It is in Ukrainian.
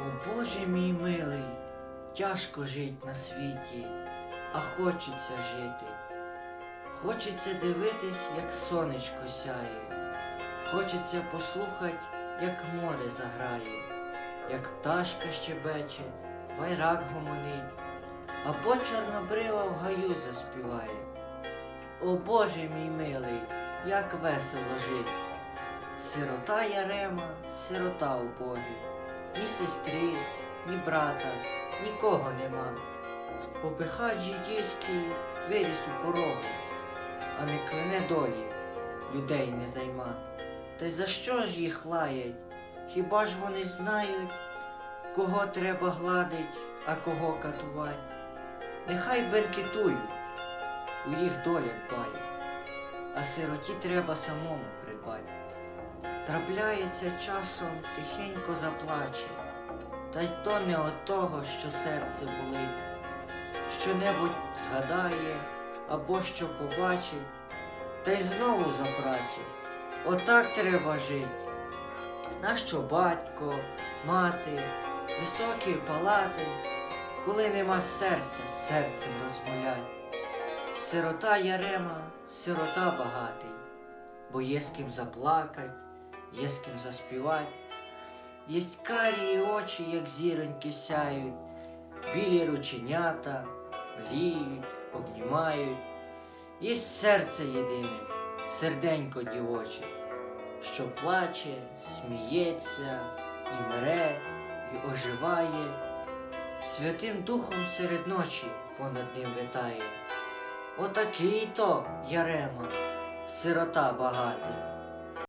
О Боже мій милий, тяжко жить на світі, а хочеться жити. Хочеться дивитись, як сонечко сяє, хочеться послухать, як море заграє, як пташка щебече, байрак гомонить, або чорнобрива в гаю заспіває. О Боже мій милий, як весело жить. Сирота Ярема, сирота убогий, ні сестри, ні брата, нікого нема. Попихач жидівський виріс у порогу, а не клине долі, людей не займа. Та й за що ж їх лаять? Хіба ж вони знають, кого треба гладить, а кого катувати? Нехай бенкетують, у їх доля дбає, а сироті треба самому придбати. Трапляється часом тихенько заплаче, та й то не от того, що серце болить, що-небудь згадає або що побачить, та й знову заплаче. Отак треба жить. Нащо батько, мати, високі палати, коли нема серця, серцем розмовлять. Сирота Ярема, сирота багатий, бо є з ким заплакать, є з ким заспівать. Єсть карії очі, як зіроньки сяють, білі рученята, мліють, обнімають. Єсть серце єдине, серденько дівоче, що плаче, сміється, і мре, і оживає, Святим Духом серед ночі понад ним витає. Отакий то Ярема, сирота багатий.